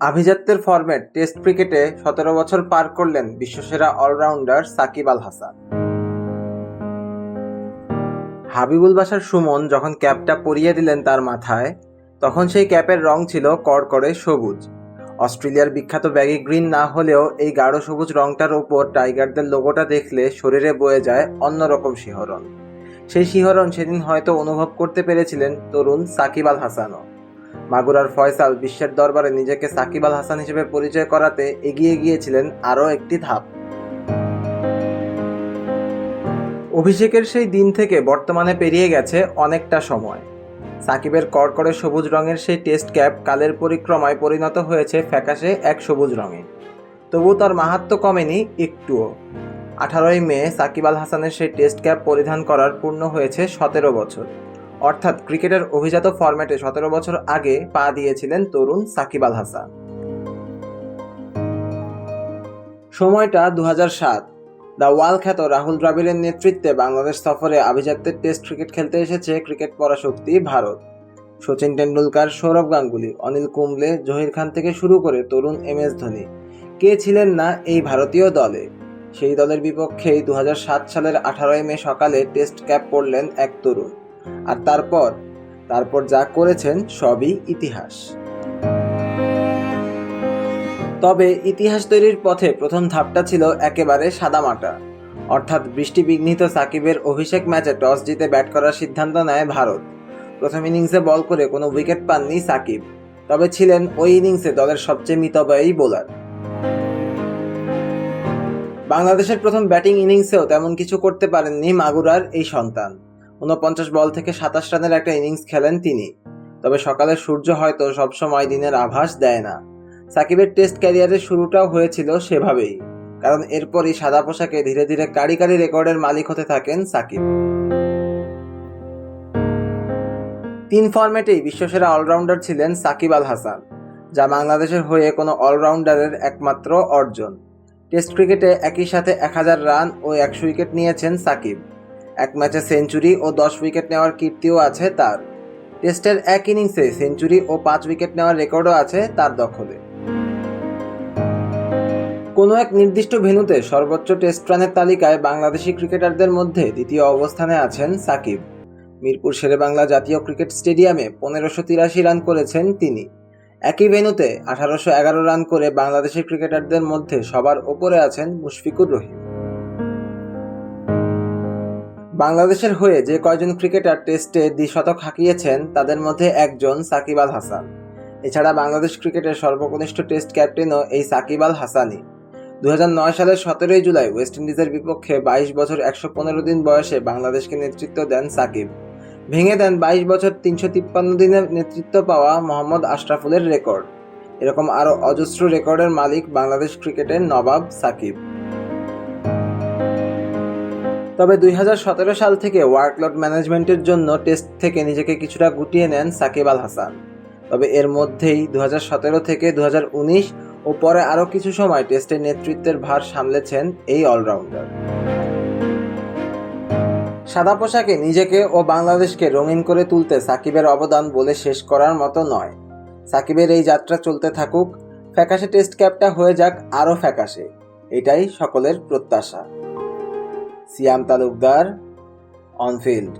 আভিজাত্যের format test ক্রিকেটে সতেরো বছর পার করলেন বিশ্বসেরা অলরাউন্ডার সাকিব আল হাসান। হাবিবুল বাসার সুমন যখন ক্যাপটা পরিয়ে দিলেন তার মাথায়, তখন সেই ক্যাপের রং ছিল কড়কড়ে সবুজ। অস্ট্রেলিয়ার বিখ্যাত ব্যাগি গ্রিন না হলেও এই গাঢ় সবুজ রংটার ওপর টাইগারদের লোগোটা দেখলে শরীরে বয়ে যায় অন্যরকম শিহরণ। সেই শিহরণ সেদিন হয়তো অনুভব করতে পেরেছিলেন তরুণ সাকিব আল হাসানও। মাগুরার ফয়সাল বিশ্বের দরবারে নিজেকে সাকিব আল হাসান হিসেবে পরিচয় করাতে এগিয়ে গিয়েছিলেন আরও একটি ধাপ। অভিষেকের সেই দিন থেকে বর্তমানে পেরিয়ে গেছে অনেকটা সময়। সাকিবের কড়কড়ে সবুজ রঙের সেই টেস্ট ক্যাপ কালের পরিক্রমায় পরিণত হয়েছে ফ্যাকাশে এক সবুজ রঙে তবু তার মাহাত্ম কমেনি, একটুও। আঠারোই মে সাকিব আল হাসানের সেই টেস্ট ক্যাপ পরিধান করার পূর্ণ হয়েছে সতেরো বছর। অর্থাৎ ক্রিকেটের অভিজাত ফরম্যাটে সতেরো বছর আগে পা দিয়েছিলেন তরুণ সাকিব আল হাসান। সময়টা দু হাজার সাত। দ্য ওয়াল খ্যাত রাহুল দ্রাবিড়ের নেতৃত্বে বাংলাদেশ সফরে আভিজাত্যের টেস্ট ক্রিকেট খেলতে এসেছে ক্রিকেট পরাশক্তি ভারত। সচিন টেন্ডুলকার সৌরভ গাঙ্গুলি, অনিল কুম্বলে, জহির খান থেকে শুরু করে তরুণ এম এস ধোনি। কে ছিলেন না এই ভারতীয় দলে? সেই দলের বিপক্ষেই দু হাজার সাত সালের আঠারোই মে সকালে টেস্ট ক্যাপ পড়লেন এক তরুণ। আর তারপর তারপর যা করেছেন সবই ইতিহাস। তবে ইতিহাস তৈরির পথে প্রথম ধাপটা ছিল একেবারে সাদামাটা। অর্থাৎ বৃষ্টি বিঘ্নিত সাকিবের অভিষেক ম্যাচে টস জিতে ব্যাট করার সিদ্ধান্ত নেয় ভারত। প্রথম ইনিংসে বল করে কোনো উইকেট পাননি সাকিব, তবে ছিলেন ওই ইনিংসে দলের সবচেয়ে মিতব্যয়ী বোলার। বাংলাদেশের প্রথম ব্যাটিং ইনিংসেও তেমন কিছু করতে পারেননি মাগুরার এই সন্তান। ঊনপঞ্চাশ বল থেকে সাতাশ রানের একটা ইনিংস খেলেন তিনি। তবে সকালের সূর্য হয়তো সবসময় দিনের আভাস দেয় না। সাকিবের টেস্ট ক্যারিয়ারের শুরুটাও হয়েছিল সেভাবেই, কারণ এরপরই সাদা পোশাকে ধীরে ধীরে কারি কারি রেকর্ডের মালিক হতে থাকেন সাকিব। তিন ফরম্যাটেই বিশ্বসেরা অলরাউন্ডার ছিলেন সাকিব আল হাসান, যা বাংলাদেশের হয়ে কোনো অলরাউন্ডারের একমাত্র অর্জন। টেস্ট ক্রিকেটে একই সাথে এক হাজার রান ও একশো উইকেট নিয়েছেন সাকিব। এক ম্যাচে সেঞ্চুরি ও দশ উইকেট নেওয়ার কীর্তিও আছে তার। টেস্টের এক ইনিংসে সেঞ্চুরি ও পাঁচ উইকেট নেওয়ার রেকর্ডও আছে তার দখলে। কোনো এক নির্দিষ্ট ভেন্যুতে সর্বোচ্চ টেস্ট রানের তালিকায় বাংলাদেশি ক্রিকেটারদের মধ্যে দ্বিতীয় অবস্থানে আছেন সাকিব। মিরপুর শেরেবাংলা জাতীয় ক্রিকেট স্টেডিয়ামে পনেরোশো তিরাশি রান করেছেন তিনি। একই ভেন্যুতে আঠারোশো এগারো রান করে বাংলাদেশি ক্রিকেটারদের মধ্যে সবার ওপরে আছেন মুশফিকুর রহিম। বাংলাদেশের হয়ে যে কয়জন ক্রিকেটার টেস্টে দ্বিশতক হাঁকিয়েছেন, তাদের মধ্যে একজন সাকিব আল হাসান। এছাড়া বাংলাদেশ ক্রিকেটের সর্বকনিষ্ঠ টেস্ট ক্যাপ্টেনও এই সাকিব আল হাসানই। দু হাজার নয় সালের সতেরোই জুলাই ওয়েস্ট ইন্ডিজের বিপক্ষে বাইশ বছর একশো পনেরো দিন বয়সে বাংলাদেশকে নেতৃত্ব দেন সাকিব। ভেঙে দেন বাইশ বছর তিনশো তিপ্পান্ন দিনের নেতৃত্ব পাওয়া মোহাম্মদ আশরাফুলের রেকর্ড। এরকম আরও অজস্র রেকর্ডের মালিক বাংলাদেশ ক্রিকেটের নবাব সাকিব। তবে দুই হাজার সতেরো সাল থেকে ওয়ার্কলোড ম্যানেজমেন্টের জন্য টেস্ট থেকে নিজেকে কিছুটা গুটিয়ে নেন সাকিব আল হাসান। তবে এর মধ্যেই দু হাজার সতেরো থেকে দু হাজার উনিশ ও পরে আরও কিছু সময় টেস্টের নেতৃত্বের ভার সামলেছেন এই অলরাউন্ডার। সাদা পোশাকে নিজেকে ও বাংলাদেশকে রঙিন করে তুলতে সাকিবের অবদান বলে শেষ করার মতো নয়। সাকিবের এই যাত্রা চলতে থাকুক, ফ্যাকাশে টেস্ট ক্যাপটা হয়ে যাক আরও ফ্যাকাশে। এটাই সকলের প্রত্যাশা। Siam Talukdar on field.